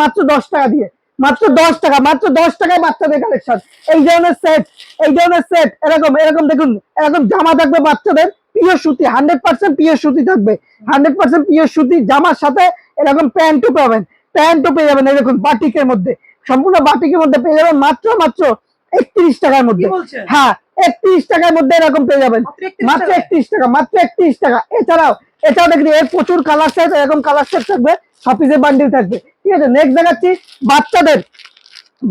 মাত্র দশ টাকা দিয়ে। মাত্র দশ টাকা, মাত্র দশ টাকায় বাচ্চাদের কালেকশন এই ধরনের সেট এই ধরনের সেট এরকম এরকম দেখুন, এরকম জামা থাকবে বাচ্চাদের পিওর সুতি হান্ড্রেড পার্সেন্ট পিওর সুতি থাকবে। হান্ড্রেড পার্সেন্ট পিওর সুতি জামার সাথে এরকম প্যান্টও পাবেন, প্যান্টও পেয়ে যাবেন এরকম বাটিকের মধ্যে। সম্পূর্ণ বাটিকের মধ্যে পেয়ে যাবেন মাত্র মাত্র একত্রিশ টাকার মধ্যে? হ্যাঁ একত্রিশ টাকার মধ্যে এরকম পেয়ে যাবেন। মাত্র 31 মাত্র টাকায়? একত্রিশ টাকা মাত্র একত্রিশ টাকা। এছাড়াও এছাড়াও দেখি এর প্রচুর কালার সেট এরকম কালার সেট থাকবে। বান্ডিল থাকবে। ঠিক আছে নেক্সট দেখাচ্ছি বাচ্চাদের।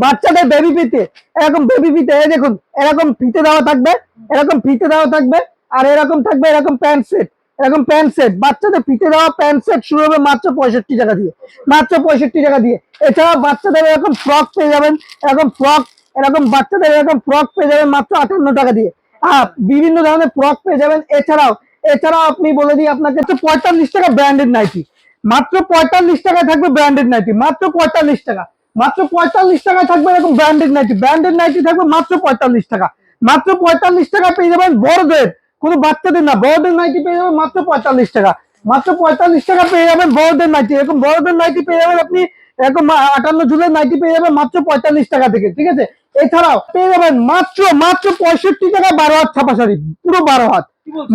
বাচ্চাদের বেবি পিতে এরকম বেবি পিতে এই দেখুন এরকম ফিতে দেওয়া থাকবে এরকম ফিতে দেওয়া থাকবে আর এরকম থাকবে এরকম প্যান্ট সেট এরকম প্যান্ট সেট বাচ্চাদের ফিতে দেওয়া প্যান্ট সেট শুরু হবে মাত্র পঁয়ষট্টি টাকা দিয়ে। মাত্র পঁয়ষট্টি টাকা দিয়ে। এছাড়াও বাচ্চাদের এরকম ফ্রক পেয়ে যাবেন। এরকম ফ্রক এরকম বাচ্চাদের এরকম ফ্রক পেয়ে যাবেন মাত্র আটান্ন টাকা দিয়ে। হ্যাঁ বিভিন্ন ধরনের ফ্রক পেয়ে যাবেন। এছাড়াও এছাড়াও আপনি বলে দিই, আপনাকে হচ্ছে পঁয়তাল্লিশ টাকা ব্র্যান্ডেড নাইটি মাত্র পঁয়তাল্লিশ টাকায় থাকবে ব্র্যান্ডেড নাইটি মাত্র পঁয়তাল্লিশ টাকা। মাত্র পঁয়তাল্লিশ টাকায় থাকবে এরকম ব্র্যান্ডেড নাইটি ব্র্যান্ডেড নাইটি থাকবে মাত্র পঁয়তাল্লিশ টাকা। মাত্র পঁয়তাল্লিশ টাকা পেয়ে যাবেন বড়দের। কোনো বাচ্চাদের না, বড়দের নাইটি পেয়ে যাবেন মাত্র পঁয়তাল্লিশ টাকা। মাত্র পঁয়তাল্লিশ টাকা পেয়ে যাবেন বড়দের নাইটি এরকম বড়দের নাইটি পেয়ে যাবেন আপনি এরকম আটান্ন জুলাই নাইটি পেয়ে যাবেন মাত্র পঁয়তাল্লিশ টাকা থেকে ঠিক আছে? এছাড়াও পেয়ে যাবেন মাত্র মাত্র পঁয়ষট্টি টাকা বারো হাত ছাপা শাড়ি পুরো বারো হাত।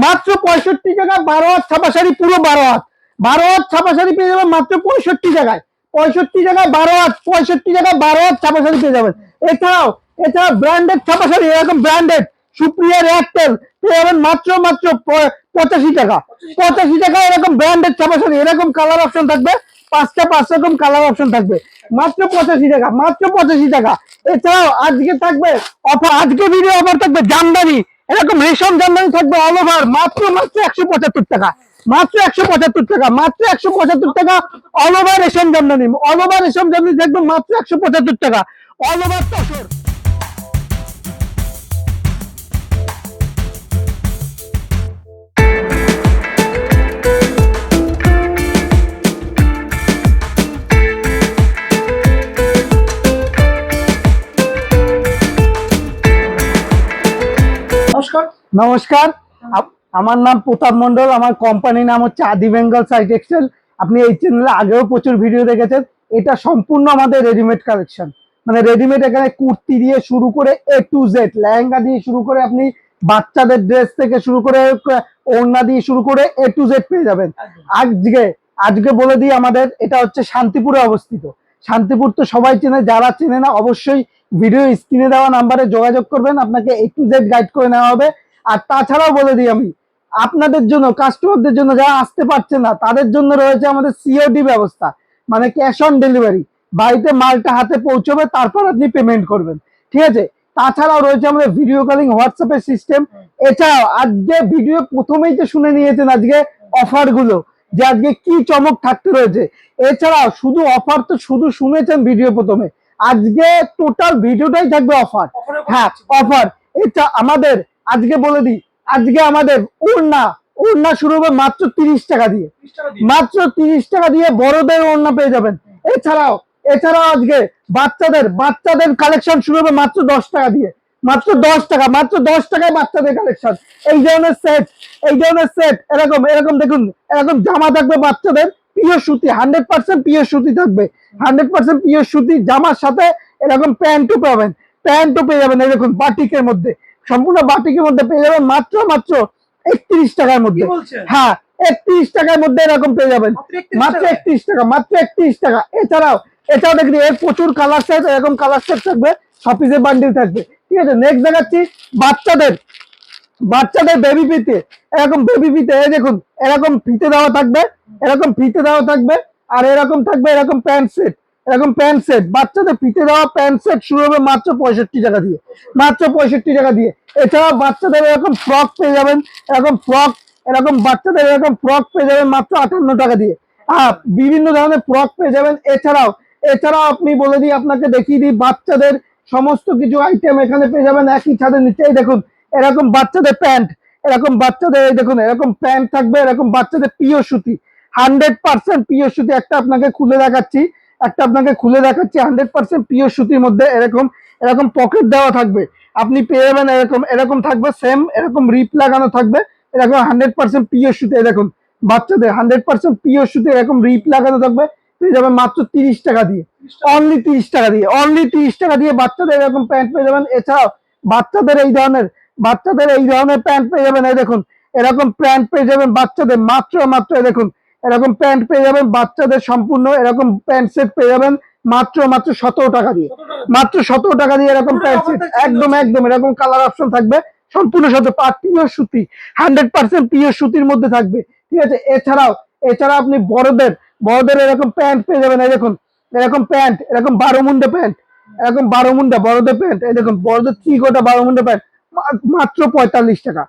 মাত্র পঁয়ষট্টি টাকা বারো হাত ছাপা শাড়ি পুরো বারো হাত। বারো হাত ছাপা শাড়ি পেয়ে যাবেন মাত্র পঁয়ষট্টি টাকায়। পঁয়ষট্টি টাকা বারো হাত পঁয়ষট্টি টাকা বারো হাত ছাপা শাড়ি পেয়ে যাবেন। এছাড়াও এছাড়াও ব্র্যান্ডেড ছাপা শাড়ি এরকম ব্র্যান্ডেড সুপ্রিয়া এয়ারটেল পেয়ে মাত্র মাত্র পঁচাশি টাকা। পঁচাশি টাকা। এরকম ব্র্যান্ডেড ছাপা শাড়ি এরকম কালার অপশন থাকবে। পাঁচটা পাঁচ রকম কালার অপশন থাকবে। মাত্র পঁচাশি টাকা মাত্র পঁচাশি টাকা। এছাড়াও আজকে থাকবে অফার আজকে ভিডিও অফার থাকবে জামদানি। এরকম রেশম জামদানি থাকবে অল ওভার মাত্র মাত্র একশো পঁচাত্তর টাকা। মাত্র একশো পঁচাত্তর টাকা মাত্র একশো পঁচাত্তর টাকা অল ওভার রেশম জামদানি অল ওভার রেশম জামদানি থাকবে মাত্র একশো পঁচাত্তর টাকা। অল ওভার তসর নমস্কার। আমার নাম প্রতাপ মন্ডল আমার কোম্পানির নাম হচ্ছে আদি বেঙ্গল সাইট এক্সেল। আপনি এই চ্যানেলে আগেও প্রচুর ভিডিও দেখেছেন। এটা সম্পূর্ণ আমাদের রেডিমেড কালেকশন মানে রেডিমেড এখানে কুর্তি দিয়ে শুরু করে এ টু জেড লেহেঙ্গা দিয়ে শুরু করে আপনি বাচ্চাদের ড্রেস থেকে শুরু করে ওড়না দিয়ে শুরু করে এ টু জেড পেয়ে যাবেন। আজকে আজকে বলে দিই আমাদের এটা হচ্ছে শান্তিপুরে অবস্থিত। শান্তিপুর তো সবাই চেনে যারা চেনে না অবশ্যই ভিডিও স্ক্রিনে দেওয়া নাম্বারে যোগাযোগ করবেন। আপনাকে এ টু জেড গাইড করে নেওয়া হবে। আর তাছাড়াও বলে দিই আমি আপনাদের জন্য কাস্টমারদের জন্য যারা আসতে পারছে না তাদের জন্য রয়েছে আমাদের সিওডি ব্যবস্থা মানে ক্যাশ অন ডেলিভারি বাড়িতে মালটা হাতে পৌঁছবে তারপর আপনি পেমেন্ট করবেন। ঠিক আছে? তাছাড়াও রয়েছে আমাদের ভিডিও কলিং হোয়াটসঅ্যাপের সিস্টেম এছাড়াও আজকে ভিডিও প্রথমেই যে শুনে নিয়েছেন আজকে অফারগুলো যে আজকে কি চমক থাকতে রয়েছে। এছাড়াও শুধু অফার তো শুধু শুনেছেন ভিডিও প্রথমে আজকে টোটাল ভিডিওটাই থাকবে অফার হ্যাঁ অফার এটা আমাদের আজকে বলে দিই আজকে আমাদের ওড়না ওড়না শুরু হবে মাত্র তিরিশ টাকা দিয়ে। 30 টাকা দিন। মাত্র তিরিশ টাকা দিয়ে বড়দের ওড়না পেয়ে যাবেন। এছাড়াও এছাড়াও আজকে বাচ্চাদের বাচ্চাদের কালেকশন শুরু হবে মাত্র দশ টাকা দিয়ে। মাত্র দশ টাকা মাত্র দশ টাকায় বাচ্চাদের কালেকশন এই ধরনের সেট এই ধরনের সেট এরকম এরকম দেখুন এরকম জামা থাকবে বাচ্চাদের পিওর সুতি হান্ড্রেড পার্সেন্ট পিওর সুতি থাকবে। হান্ড্রেড পার্সেন্ট পিওর সুতি জামার সাথে এরকম প্যান্টও পাবেন প্যান্টও পেয়ে যাবেন এরকম বাটিকের মধ্যে। সম্পূর্ণ বাটিকের মধ্যে পেয়ে যাবেন মাত্র মাত্র একত্রিশ টাকার মধ্যে? হ্যাঁ একত্রিশ টাকার মধ্যে এরকম পেয়ে যাবেন। মাত্র 31 মাত্র টাকায়? একত্রিশ টাকা মাত্র একত্রিশ টাকা। এছাড়াও এছাড়াও দেখি এর প্রচুর কালার সেট এরকম কালার সেট থাকবে। সপিসের বান্ডিল থাকবে। ঠিক আছে নেক্সট দেখাচ্ছি বাচ্চাদের বাচ্চাদের বেবি পিতে। এরকম বেবি পিতে এই দেখুন এরকম ফিতে দেওয়া থাকবে এরকম ফিতে দেওয়া থাকবে আর এরকম থাকবে এরকম প্যান্ট সেট এরকম প্যান্ট সেট বাচ্চাদের ফিতে দেওয়া প্যান্ট সেট শুরু হবে মাত্র পঁয়ষট্টি টাকা দিয়ে। মাত্র পঁয়ষট্টি টাকা দিয়ে। এছাড়াও বাচ্চাদের এরকম ফ্রক পেয়ে যাবেন। এরকম ফ্রক এরকম বাচ্চাদের এরকম ফ্রক পেয়ে যাবেন মাত্র আটান্ন টাকা দিয়ে। হ্যাঁ বিভিন্ন ধরনের ফ্রক পেয়ে যাবেন। এছাড়াও এছাড়াও আপনি বলে দিই, আপনাকে দেখিয়ে দিই, বাচ্চাদের সমস্ত কিছু আইটেম এখানে পেয়ে যাবেন একই ছাদের নিচেই দেখুন, এরকম বাচ্চাদের প্যান্ট এরকম বাচ্চাদের দেখুন, এরকম প্যান্ট থাকবে, এরকম বাচ্চাদের প্রিয় সুতি। হান্ড্রেড পার্সেন্ট প্রিয় সুতি একটা আপনাকে খুলে দেখাচ্ছি। একটা আপনাকে খুলে দেখাচ্ছি হান্ড্রেড পার্সেন্ট পিওর সুতির মধ্যে এরকম এরকম পকেট দেওয়া থাকবে। আপনি পেয়ে যাবেন এরকম এরকম থাকবে সেম এরকম রিপ লাগানো থাকবে। এরকম হান্ড্রেড পার্সেন্ট পিওর সুতি দেখুন, বাচ্চাদের হান্ড্রেড পার্সেন্ট পিওর সুতি এরকম রিপ লাগানো থাকবে। পেয়ে যাবেন মাত্র তিরিশ টাকা দিয়ে। অনলি তিরিশ টাকা দিয়ে অনলি তিরিশ টাকা দিয়ে বাচ্চাদের এরকম প্যান্ট পেয়ে যাবেন। এছাড়াও বাচ্চাদের এই ধরনের, বাচ্চাদের এই ধরনের প্যান্ট পেয়ে যাবেন, এই দেখুন, এরকম প্যান্ট পেয়ে যাবেন বাচ্চাদের মাত্র মাত্র দেখুন এরকম প্যান্ট পেয়ে যাবেন বাচ্চাদের সম্পূর্ণ এরকম প্যান্ট সেট পেয়ে যাবেন মাত্র মাত্র সতেরো টাকা দিয়ে। মাত্র সতেরো টাকা দিয়ে এরকম প্যান্ট সেট। একদম একদম এরকম কালার অপশন থাকবে। সম্পূর্ণ সাথে পিওর সুতি। হান্ড্রেড পার্সেন্ট পিওর সুতির মধ্যে থাকবে। ঠিক আছে? এছাড়াও এছাড়া আপনি বড়দের বড়দের এরকম প্যান্ট পেয়ে যাবেন। এই দেখুন এরকম প্যান্ট এরকম বারো মুন্ডা প্যান্ট। এরকম বারো মুন্ডা বড়দের প্যান্ট। এই দেখুন বড়দের থ্রি গোটা বারো মুন্ডা প্যান্ট। মাত্র পঁয়তাল্লিশ টাকা।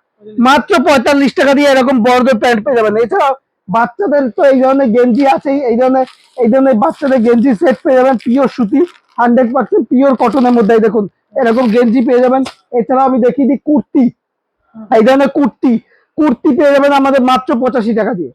মাত্র পঁয়তাল্লিশ টাকা দিয়ে এরকম বড়দের প্যান্ট পেয়ে যাবেন। এছাড়াও বাচ্চাদের তো এই ধরনের গেঞ্জি আছেই এই ধরনের এই ধরনের বাচ্চাদের গেঞ্জি সেট পেয়ে যাবেন পিওর সুতি হান্ড্রেড পার্সেন্ট পিওর কটনের মধ্যে দেখুন এরকম গেঞ্জি পেয়ে যাবেন। এছাড়াও আমি দেখিয়ে দিই কুর্তি এই ধরনের কুর্তি কুর্তি পেয়ে যাবেন আমাদের মাত্র পঁচাশি টাকা দিয়ে।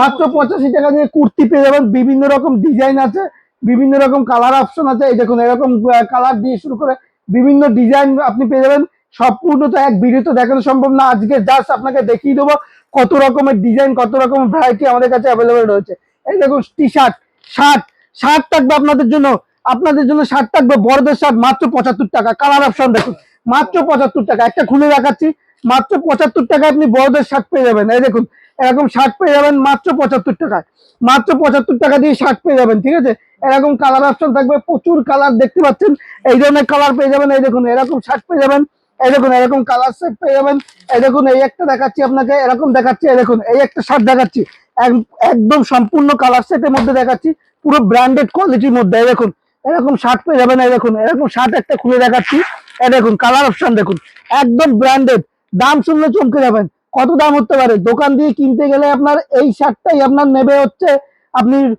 মাত্র পঁচাশি টাকা দিয়ে কুর্তি পেয়ে যাবেন বিভিন্ন রকম ডিজাইন আছে বিভিন্ন রকম কালার অপশন আছে এই দেখুন এরকম কালার দিয়ে শুরু করে বিভিন্ন ডিজাইন আপনি পেয়ে যাবেন। সম্পূর্ণ তো এক ভিডিওতে দেখানো সম্ভব না। আজকে জাস্ট আপনাকে দেখিয়ে দেবো কত রকমের ডিজাইন কত রকমের ভ্যারাইটি আমাদের কাছে অ্যাভেলেবেল রয়েছে। এই দেখুন টি শার্ট শার্ট শার্ট থাকবে আপনাদের জন্য। আপনাদের জন্য শার্ট থাকবে বড়দের শার্ট মাত্র পঁচাত্তর টাকা। কালার অপশন দেখুন, মাত্র পঁচাত্তর টাকা। একটা খুলে দেখাচ্ছি, মাত্র পঁচাত্তর টাকা আপনি বড়দের শার্ট পেয়ে যাবেন। এই দেখুন, এরকম শার্ট পেয়ে যাবেন মাত্র পঁচাত্তর টাকায়। মাত্র পঁচাত্তর টাকা দিয়ে শার্ট পেয়ে যাবেন, ঠিক আছে? এরকম কালার অপশন থাকবে, প্রচুর কালার দেখতে পাচ্ছেন। এই ধরনের কালার পেয়ে যাবেন, এই দেখুন, এরকম শার্ট পেয়ে যাবেন। দেখুন, এরকম কালার সেট পেয়ে যাবেন। দেখুন, এই একটা দেখাচ্ছি আপনাকে, এরকম দেখাচ্ছি দেখুন, এই একটা শার্ট দেখাচ্ছি। এক- একদম সম্পূর্ণ কালার সেটের মধ্যে দেখাচ্ছি, পুরো ব্র্যান্ডেড কোয়ালিটির মধ্যে দেখুন। এরকম শার্ট পেয়ে যাবেন দেখুন, এরকম শার্ট একটা খুলে দেখাচ্ছি। দেখুন কালার অপশন দেখুন, একদম ব্র্যান্ডেড দাম শুনলে চমকে যাবেন। কত দাম হতে পারে? দোকান দিয়ে কিনতে গেলে আপনার এই শার্টটাই আপনার নেবে হচ্ছে, আপনি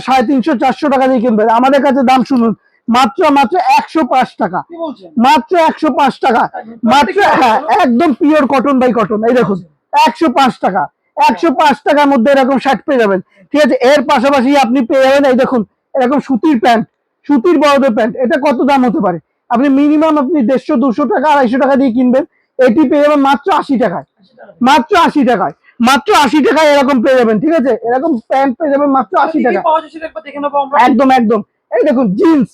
সাড়ে তিনশো, চারশো টাকা দিয়ে কিনবেন। আমাদের কাছে দাম শুনুন মাত্র মাত্র একশো পাঁচ টাকা। মাত্র একশো পাঁচ টাকা। মাত্র হ্যাঁ একদম পিওর কটন বাই কটন এই দেখুন একশো পাঁচ টাকা। একশো পাঁচ টাকার মধ্যে এরকম শার্ট পেয়ে যাবেন। ঠিক আছে এর পাশাপাশি আপনি পেয়ে যাবেন এই দেখুন এরকম সুতির প্যান্ট সুতির বড়দের প্যান্ট। এটা কত দাম হতে পারে? আপনি মিনিমাম আপনি দেড়শো দুশো টাকা আড়াইশো টাকা দিয়ে কিনবেন। এটি পেয়ে যাবেন মাত্র আশি টাকায়। মাত্র আশি টাকায়। মাত্র আশি টাকায় এরকম পেয়ে যাবেন ঠিক আছে? এরকম প্যান্ট পেয়ে যাবেন মাত্র আশি টাকা একদম একদম। এই দেখুন জিন্স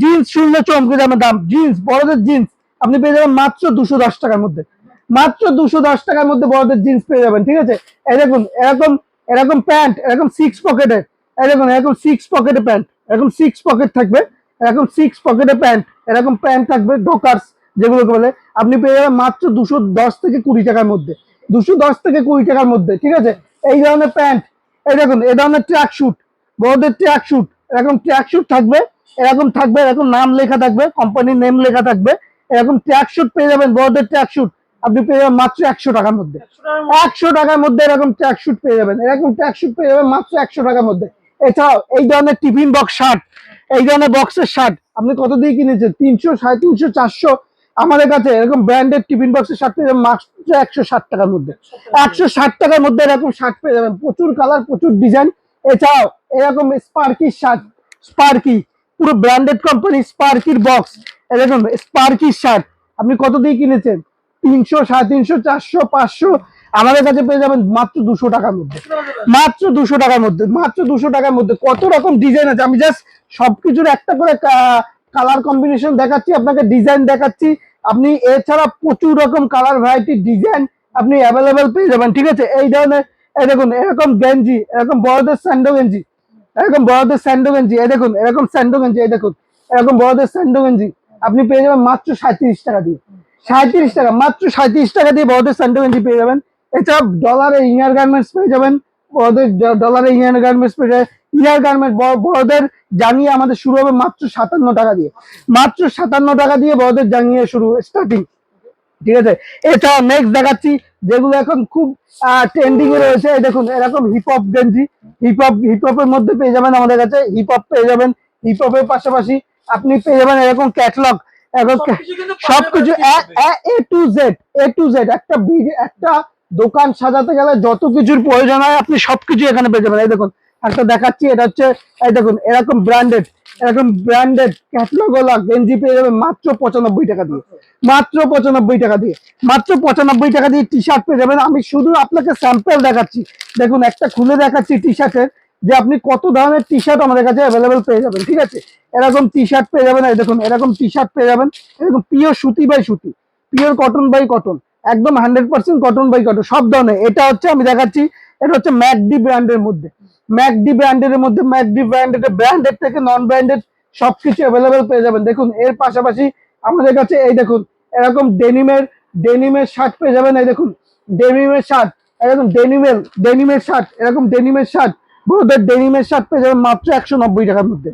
জিন্স শুনলে চমকে যাবে দাম। জিন্স বড়দের জিন্স আপনি পেয়ে যাবেন মাত্র দুশো দশ টাকার মধ্যে। মাত্র দুশো দশ টাকার মধ্যে বড়দের জিন্স পেয়ে যাবেন, ঠিক আছে? দেখুন, এরকম এরকম প্যান্ট এরকম সিক্স পকেটে দেখুন, এরকম সিক্স পকেটে প্যান্ট এরকম সিক্স পকেট থাকবে, এরকম সিক্স পকেটে প্যান্ট এরকম প্যান্ট থাকবে ডোকার্স যেগুলোকে বলে। আপনি পেয়ে যাবেন মাত্র দুশো দশ থেকে কুড়ি টাকার মধ্যে। দুশো দশ থেকে কুড়ি টাকার মধ্যে, ঠিক আছে? এই ধরনের প্যান্ট এই দেখুন, এই ধরনের ট্র্যাক শ্যুট বড়দের ট্র্যাক শুট এরকম ট্র্যাক শুট থাকবে, এরকম থাকবে, এরকম নাম লেখা থাকবে কোম্পানির নেম লেখা থাকবে, এরকম ট্র্যাক শুট পেয়ে যাবেন, বড়দের ট্র্যাক শুট আপনি পেয়ে যাবেন মাত্র একশো টাকার মধ্যে। একশো টাকার মধ্যে এরকম ট্র্যাক শুট পেয়ে যাবেন, এরকম ট্র্যাক শুট পেয়ে যাবেন মাত্র একশো টাকার মধ্যে। এছাড়াও এই ধরনের টিফিন বক্স শার্ট এই ধরনের বক্সের শার্ট আপনি কত দিয়ে কিনেছেন? তিনশো, সাড়ে তিনশো, চারশো? আমাদের কাছে এরকম ব্র্যান্ডেড টিফিন বক্সের শার্ট পেয়ে যাবেন মাত্র একশো ষাট টাকার মধ্যে। একশো ষাট টাকার মধ্যে এরকম শার্ট পেয়ে যাবেন। প্রচুর কালার প্রচুর ডিজাইন এছাড়াও এরকম স্পার্কি শার্ট স্পার্কি পুরো ব্র্যান্ডেড কোম্পানি স্পার্কির বক্স এরকম স্পার্কি শার্ট আপনি কত দিয়ে কিনেছেন? তিনশো, সাড়ে তিনশো, চারশো, পাঁচশো, আমাদের কাছে পেয়ে যাবেন মাত্র দুশো টাকার মধ্যে। মাত্র দুশো টাকার মধ্যে, মাত্র দুশো টাকার মধ্যে। কত রকম ডিজাইন আছে? আমি জাস্ট সবকিছুর একটা করে কালার কম্বিনেশন দেখাচ্ছি, আপনাকে ডিজাইন দেখাচ্ছি। আপনি এছাড়া প্রচুর রকম কালার ভ্যারাইটি ডিজাইন আপনি অ্যাভেলেবেল পেয়ে যাবেন, ঠিক আছে? এই ধরনের এই দেখুন, এরকম গেঞ্জি, এরকম বড়দের স্যান্ডো গেঞ্জি, এরকম বড়দের স্যান্ডো গেঞ্জি, এই দেখুন, এরকম স্যান্ডো গেঞ্জি, এই দেখুন, এরকম বড়দের স্যান্ডো গেঞ্জি, আপনি পেয়ে যাবেন মাত্র সাঁত্রিশ টাকা দিয়ে। সাঁত্রিশ টাকা, মাত্র সাঁত্রিশ টাকা দিয়ে বড়দের স্যান্ডো গেঞ্জি পেয়ে যাবেন। এছাড়া ডলারে ইনার গার্মেন্টস পেয়ে যাবেন, বড়দের ডলারে ইনার গার্মেন্টস পেয়ে যাবেন। ইনার গার্মেন্ট বড়দের জানিয়ে আমাদের শুরু হবে মাত্র সাতান্ন টাকা দিয়ে। মাত্র সাতান্ন টাকা দিয়ে বড়দের জানিয়ে শুরু স্টার্টিং ঠিক আছে? এটা নেক্সট দেখাচ্ছি যেগুলো এখন খুব ট্রেন্ডিং এ রয়েছে। দেখুন এরকম হিপ হপ গেঞ্জি হিপ হপ হিপ হপের মধ্যে পেয়ে যাবেন আমাদের কাছে। হিপ হপ পেয়ে যাবেন হিপ হপের পাশাপাশি আপনি পেয়ে যাবেন এরকম ক্যাটলগ এরকম সবকিছু A to Z A to Z একটা একটা দোকান সাজাতে গেলে যত কিছুর প্রয়োজন হয় আপনি সবকিছু এখানে পেয়ে যাবেন। এই দেখুন একটা দেখাচ্ছি এটা হচ্ছে এই দেখুন এরকম ব্র্যান্ডেড এরকম ব্র্যান্ডেড ক্যাটলগ ওলা গেঞ্জি পেয়ে যাবেন মাত্র পঁচানব্বই টাকা দিয়ে। মাত্র পঁচানব্বই টাকা দিয়ে। মাত্র পঁচানব্বই টাকা দিয়ে টি শার্ট পেয়ে যাবেন। আমি শুধু আপনাকে স্যাম্পেল দেখাচ্ছি। দেখুন, একটা খুলে দেখাচ্ছি টি শার্টের যে আপনি কত ধরনের টি শার্ট আমাদের কাছে অ্যাভেলেবেল পেয়ে যাবেন, ঠিক আছে? এরকম টি শার্ট পেয়ে যাবেন। দেখুন, এরকম টি শার্ট পেয়ে যাবেন। এরকম পিওর সুতি বাই সুতি। পিওর কটন বাই কটন একদম hundred percent cotton by cotton সব ধরনের। এটা হচ্ছে, আমি দেখাচ্ছি, এটা হচ্ছে ম্যাকডি ব্র্যান্ডের মধ্যে। ম্যাকডি ব্র্যান্ডের মধ্যে, ম্যাকডি ব্র্যান্ডেড ব্র্যান্ডেড থেকে নন ব্র্যান্ডেড সবকিছু অ্যাভেলেবেল পেয়ে যাবেন। দেখুন, এর পাশাপাশি আমাদের কাছে এই দেখুন, এরকম ডেনিমের ডেনিমের শার্ট পেয়ে যাবেন। এই দেখুন ডেনিমের শার্ট এরকম ডেনিমেল ডেনিমের শার্ট এরকম ডেনিমের শার্ট বড়দের ডেনিমের শার্ট পেয়ে যাবেন মাত্র একশো নব্বই টাকার মধ্যে।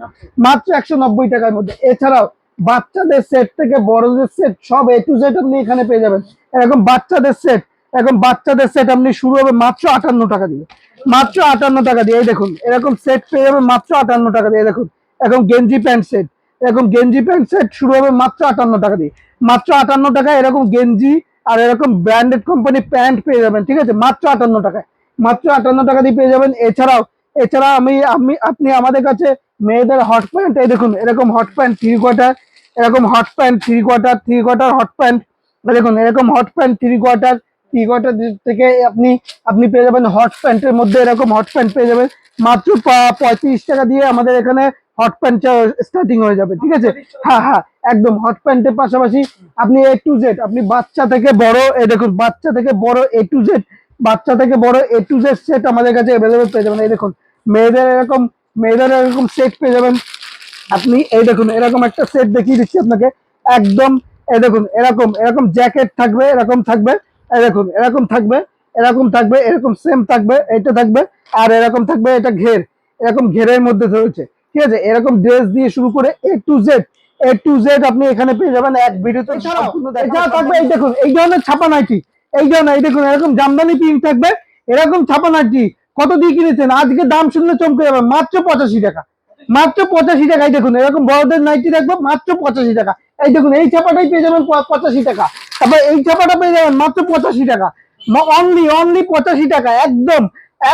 মাত্র একশো নব্বই টাকার মধ্যে। এছাড়াও বাচ্চাদের সেট থেকে বড়দের সেট সব এ টু জেড আপনি এখানে পেয়ে যাবেন। এরকম বাচ্চাদের সেট এরকম বাচ্চাদের সেট আপনি শুরু হবে মাত্র আটান্ন টাকা দিয়ে। মাত্র আটান্ন টাকা দিয়ে দেখুন, এরকম সেট পেয়ে যাবে মাত্র আটান্ন টাকা দিয়ে দেখুন, এরকম গেঞ্জি প্যান্ট সেট এরকম গেঞ্জি প্যান্ট সেট শুরু হবে মাত্র আটান্ন টাকা দিয়ে। মাত্র আটান্ন টাকা এরকম গেঞ্জি আর এরকম ব্র্যান্ডেড কোম্পানি প্যান্ট পেয়ে যাবেন, ঠিক আছে? মাত্র আটান্ন টাকায়। মাত্র আটান্ন টাকা দিয়ে পেয়ে যাবেন। এছাড়াও এছাড়া আমি আমি, আপনি আমাদের কাছে মেয়েদের হট প্যান্ট এই দেখুন, এরকম হট প্যান্ট থ্রি কোয়ার্টার এরকম hot pant three quarter three quarter hot pant দেখুন, এরকম hot pant three quarter quarter থেকে আপনি আপনি পেয়ে যাবেন হট প্যান্টের মধ্যে এরকম হট প্যান্ট পেয়ে যাবেন। মাত্র পঁয়ত্রিশ টাকা দিয়ে আমাদের এখানে হট প্যান্ট স্টার্টিং হয়ে যাবে ঠিক আছে? হ্যাঁ হ্যাঁ একদম হট প্যান্টের পাশাপাশি আপনি এ টু জেড আপনি বাচ্চা থেকে বড় এই দেখুন বাচ্চা থেকে বড় এ টু জেড বাচ্চা থেকে বড় এ টু জেড সেট আমাদের কাছে অ্যাভেলেবেল পেয়ে যাবেন। এই দেখুন মেয়েদের এরকম মেয়েদের এরকম সেট পেয়ে যাবেন। আপনি এই দেখুন এরকম একটা সেট দেখিয়ে দিচ্ছি আপনাকে। একদম এই দেখুন এরকম এরকম জ্যাকেট থাকবে এরকম থাকবে। দেখুন এরকম থাকবে এরকম থাকবে এরকম সেম থাকবে এটা থাকবে আর এরকম থাকবে এটা ঘের এরকম ঘেরের মধ্যে রয়েছে ঠিক আছে? এরকম ড্রেস দিয়ে শুরু করে A to Z A to Z আপনি এখানে পেয়ে যাবেন এক ভিডিওতে এছাড়াও থাকবে এই দেখুন এই ধরনের ছাপা নাইটি এই ধরনের এই দেখুন এরকম জামদানি প্রিন্ট থাকবে এরকম ছাপা নাইটি কত দিয়ে কিনেছেন? আজকে দাম শুনলে চমকে যাবে মাত্র পঁচাশি টাকা মাত্র পঁচাশি টাকায় দেখুন এরকম বড়দের নাইটি দেখব মাত্র পঁচাশি টাকা। এই দেখুন, এই ছাপাটাই পেয়ে যাবেন পঁচাশি টাকা। তারপর এই ছাপাটা পেয়ে যাবেন মাত্র পঁচাশি টাকা। অনলি অনলি পঁচাশি টাকা, একদম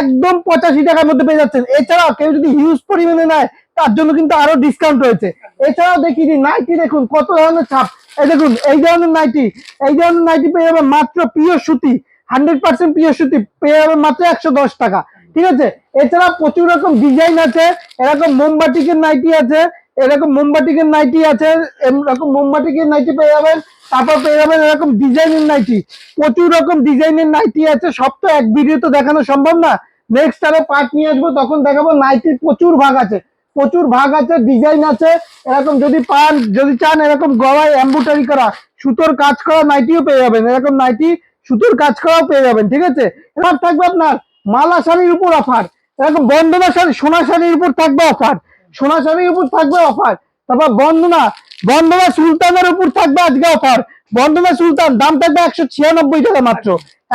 একদম পঁচাশি টাকার মধ্যে পেয়ে যাচ্ছেন। এছাড়াও কেউ যদি হিউজ পরিমাণে নেয়, তার জন্য কিন্তু আরও ডিসকাউন্ট রয়েছে। এছাড়াও দেখি দিন নাইটি দেখুন, কত ধরনের ছাপ। এই দেখুন, এই ধরনের নাইটি এই ধরনের নাইটি পেয়ে যাবেন মাত্র পিওর সুতি হান্ড্রেড পার্সেন্ট পিওর সুতি, পেয়ে যাবেন মাত্র একশো দশ টাকা। ঠিক আছে? এছাড়া প্রচুর রকম ডিজাইন আছে, এরকম মোমবাটিকের নাইটি আছে এরকম মোমবাটিকের নাইটি আছে, এরকম মোমবাটিকের নাইটি পেয়ে যাবেন, তারপর পেয়ে যাবেন এরকম ডিজাইনের নাইটি প্রচুর রকম ডিজাইনের নাইটি আছে, সব তো এক ভিডিও তো দেখানো সম্ভব না। নেক্সট আরও পার্ট নিয়ে আসব, তখন দেখাবো নাইটির প্রচুর ভাগ আছে। প্রচুর ভাগ আছে ডিজাইন আছে, এরকম যদি পান, যদি চান এরকম গলায় এম্বুটারি করা, সুতোর কাজ করা নাইটিও পেয়ে যাবেন। এরকম নাইটি সুতোর কাজ করাও পেয়ে যাবেন, ঠিক আছে? এবার থাকবে আপনার মালা শাড়ির উপর অফার এরকম বন্দনা শাড়ি, সোনা শাড়ির উপর থাকবে অফার সোনা শাড়ির উপর থাকবে অফার। তারপর বন্দনা বন্দনা সুলতানের উপর থাকবে আজকে অফার। বন্দনা সুলতান, দাম থাকবে একশো ছিয়ানব্বই টাকা মাত্র।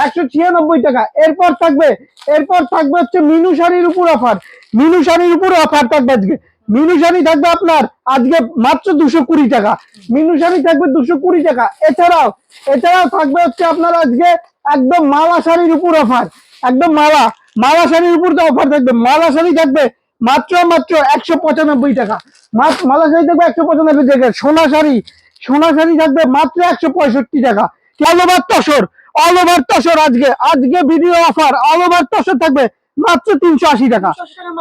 একশো ছিয়ানব্বই টাকা। এরপর থাকবে এরপর থাকবে হচ্ছে মিনু শাড়ির উপর অফার। মিনু শাড়ির উপর অফার থাকবে আজকে। মিনু শাড়ি থাকবে আপনার আজকে মাত্র দুশো কুড়ি টাকা। মিনু শাড়ি থাকবে দুশো কুড়ি টাকা। এছাড়াও এছাড়াও থাকবে হচ্ছে আপনার আজকে একদম মালা শাড়ির উপর অফার। একদম মালা মালা শাড়ির উপর তো অফার থাকবে। মালা শাড়ি থাকবে মাত্র মাত্র একশো পঁচানব্বই টাকা। মালা শাড়ি থাকবে একশো পঁচানব্বই টাকা। সোনা শাড়ি সোনা শাড়ি থাকবে মাত্র একশো পঁয়ষট্টি টাকা। All over tussar? All over tussar আজকে। আজকে video offer all over tussar থাকবে মাত্র তিনশো আশি টাকা।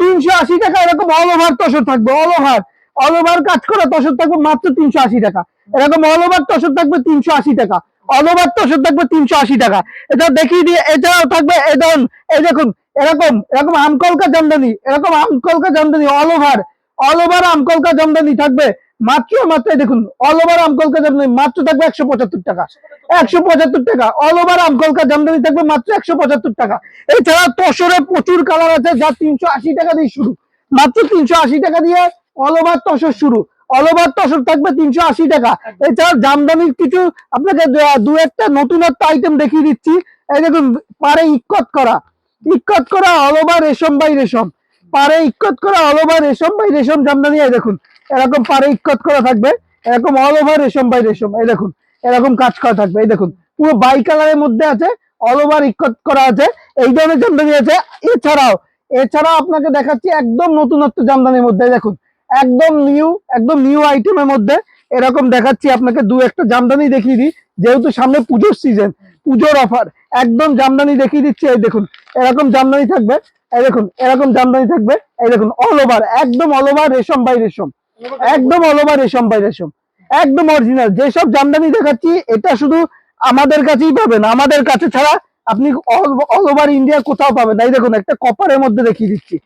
তিনশো আশি টাকা এরকম অল ওভার তসর থাকবে অল ওভার অল ওভার কাজ করা তসর থাকবে মাত্র তিনশো আশি টাকা। এরকম অল ওভার তসর থাকবে তিনশো আশি টাকা। অল ওভার তসর থাকবে তিনশো আশি টাকা। এটা দেখিয়ে দিয়ে এছাড়াও থাকবে ধরুন, এই দেখুন, এরকম এরকম আমকলকা জামদানি, এরকম আমকলকা jamdani all over all over আমকলকা jamdani থাকবে। মাত্র মাত্র দেখুন অল ওভার আমকলকা জামদানি, মাত্র থাকবে একশো পঁচাত্তর টাকা। একশো পঁচাত্তর টাকা অল ওভার আমকলকা জামদানি থাকবে মাত্র একশো পঁচাত্তর টাকা। এছাড়া তসরে প্রচুর কালার আছে, যা তিনশো আশি টাকা দিয়ে শুরু। মাত্র তিনশো আশি টাকা দিয়ে অল ওভার তসর শুরু। অল ওভার তসর থাকবে তিনশো আশি টাকা। এছাড়া জামদানির কিছু আপনাকে দু- দু একটা আইটেম দেখিয়ে দিচ্ছি। এই দেখুন পারে ইক্কত করা। ইক্কত করা অল রেশম বাই রেশম। পারে ইক্কত করা অল ওভার রেশম বাই রেশম জামদানি, এই দেখুন। এরকম পারে ইক্কত করা থাকবে। এরকম অল ওভার রেশম বাই রেশম, এই দেখুন। এরকম কাজ করা থাকবে, এই দেখুন। পুরো বাই কালারের মধ্যে আছে অল ওভার ইক্কত করা আছে। এই ধরনের জামদানি আছে। এছাড়াও এছাড়াও আপনাকে দেখাচ্ছি একদম নতুনত্ব জামদানির মধ্যে দেখুন। একদম নিউ একদম নিউ আইটেমের মধ্যে এরকম দেখাচ্ছি আপনাকে, দু একটা জামদানি দেখিয়ে দিই, যেহেতু সামনে পুজোর সিজন পুজোর অফার একদম জামদানি দেখিয়ে দিচ্ছি, এই দেখুন, এরকম জামদানি থাকবে, এই দেখুন, এরকম জামদানি থাকবে, এই দেখুন অল ওভার একদম অল ওভার রেশম বাই রেশম, একদম অল ওভার রেশম বাই রেশম, একদম অরিজিনাল যেসব জামদানি দেখাচ্ছি, এটা শুধু আমাদের কাছেই পাবেন, আমাদের কাছে ছাড়া আপনি অল ওভার ইন্ডিয়া কোথাও পাবেন এই দেখুন, একটা কপারের মধ্যে দেখিয়ে দিচ্ছি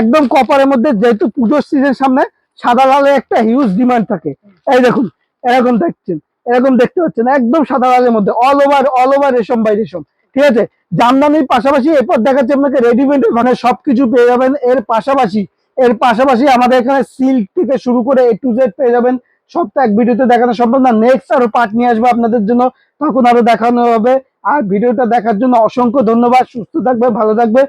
একদম কপারের মধ্যে যেহেতু পুজোর সিজন সামনে, সাদা লালে একটা হিউজ ডিমান্ড থাকে। এই দেখুন, এরকম দেখছেন, এরকম দেখতে পাচ্ছেন, একদম সাদা লালের মধ্যে অল ওভার অল ওভার রেশম বাই রেশম। ঠিক আছে? জামদানির পাশাপাশি এরপর দেখাচ্ছে আপনাকে রেডিমেড মানে সবকিছু পেয়ে যাবেন। এর পাশাপাশি এর পাশাপাশি আমাদের এখানে সিল্ক থেকে শুরু করে এ টু জেড পেয়ে যাবেন। সব তো এক ভিডিওতে দেখানো সম্ভব না। নেক্সট আরও পার্ট নিয়ে আসব আপনাদের জন্য। তখন আরও দেখানো হবে। আর ভিডিওটা দেখার জন্য অসংখ্য ধন্যবাদ। সুস্থ থাকবে ভালো থাকবে